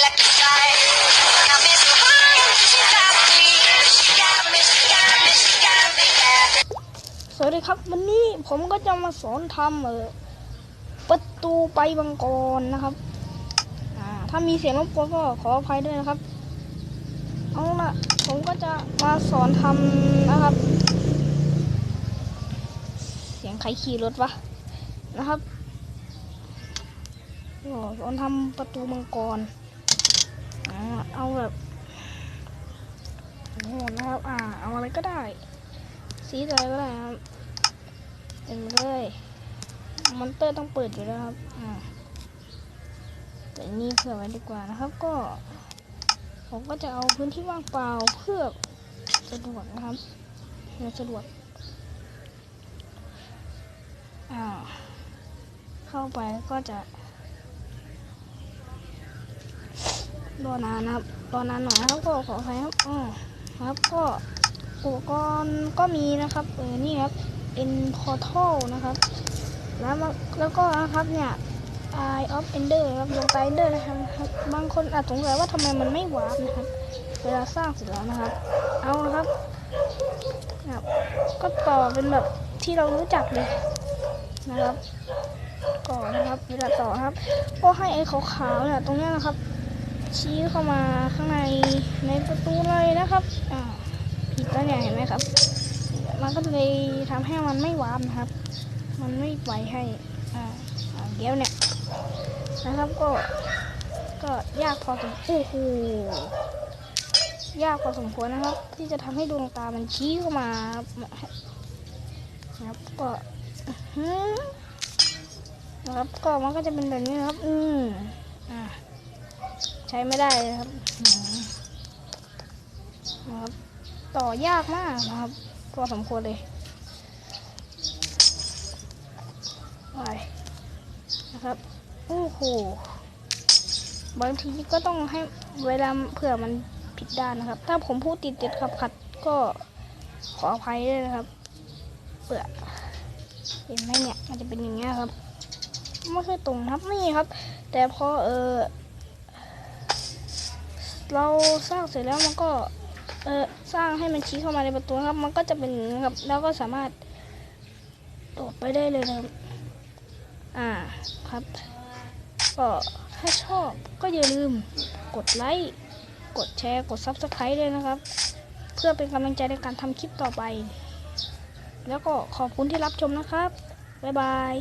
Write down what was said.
สวัสดีครับ วันนี้ผมก็จะมาสอนทำเออประตูไปบังกรนะครับถ้ามีเสียงรบกวนก็ขออภัยด้วยนะครับเอาละผมก็จะมาสอนทำนะครับ เสียงใครขี่รถวะนะครับสอนทำประตูมังกร เอาแบบโหนะครับ อ่า เอาอะไรก็ได้ สีอะไรก็ได้ครับเต็มเลยมอนเตอร์ต้องเปิดอยู่แล้วครับ อ่าแต่นี่เผื่อไว้ดีกว่านะครับ ก็ ผมก็จะเอาพื้นที่ว่างเปล่าเพื่อสะดวกนะครับเสะดวก อ่า เข้าไปก็จะ รอนานนะครับรอนานหน่อยครับก็ขออภัยครับอ๋อครับก็อุปกรณ์ก็มีนะครับเออนี่ครับเป็นพอร์ทัลนะครับ แล้วมาแล้วก็นะครับเนี่ย Eye of Ender ครับดวงตา Ender นะครับ บางคนอาจสงสัยว่าทำไมมันไม่วาร์ปนะครับ เวลาสร้างเสร็จแล้วนะครับ เอานะครับนะครับ ก็ต่อเป็นแบบที่เรารู้จักเลยนะครับ ก่อนนะครับเวลาต่อครับ ก็ให้ไอ้ขาวๆเนี่ยตรงนี้นะครับ ชี้เข้ามาข้างในในประตูเลยนะครับอ่าผิดแล้วเนี่ยเห็นไหมครับ มันก็เลยทำให้มันไม่วาร์ปนะครับ มันไม่ปล่อยให้อ่าเดี๋ยวเนี่ยนะครับก็ก็ยากพอสมโอ้โหยากพอสมควรนะครับ ที่จะทำให้ดวงตามันชี้เข้ามาครับนะครับก็นะครับก็มันก็จะเป็นแบบนี้นะครับ อืมอ่า ใช้ไม่ได้เลยครับนะครับต่อยากมากนะครับพอสมควรเลยไปนะครับโอ้โหบางทีก็ต้องให้เวลาเผื่อมันผิดด้านนะครับ ถ้าผมพูดติดติดขับขัดก็ขออภัยด้วยนะครับเปื่อเห็นไหมเนี่ยมันจะเป็นอย่างเงี้ยครับไม่ค่อยตรงครับนี่ครับ แต่พอเออ เราสร้างเสร็จแล้วมันก็เออสร้างให้มันชี้เข้ามาในประตูครับ มันก็จะเป็นอย่างนี้ครับ แล้วก็สามารถโดดไปได้เลยนะครับอ่าครับก็ถ้าชอบก็อย่าลืมกดไลค์กดแชร์กด Subscribe ด้วยนะครับ เพื่อเป็นกำลังใจในการทำคลิปต่อไป แล้วก็ขอบคุณที่รับชมนะครับ บ๊ายบาย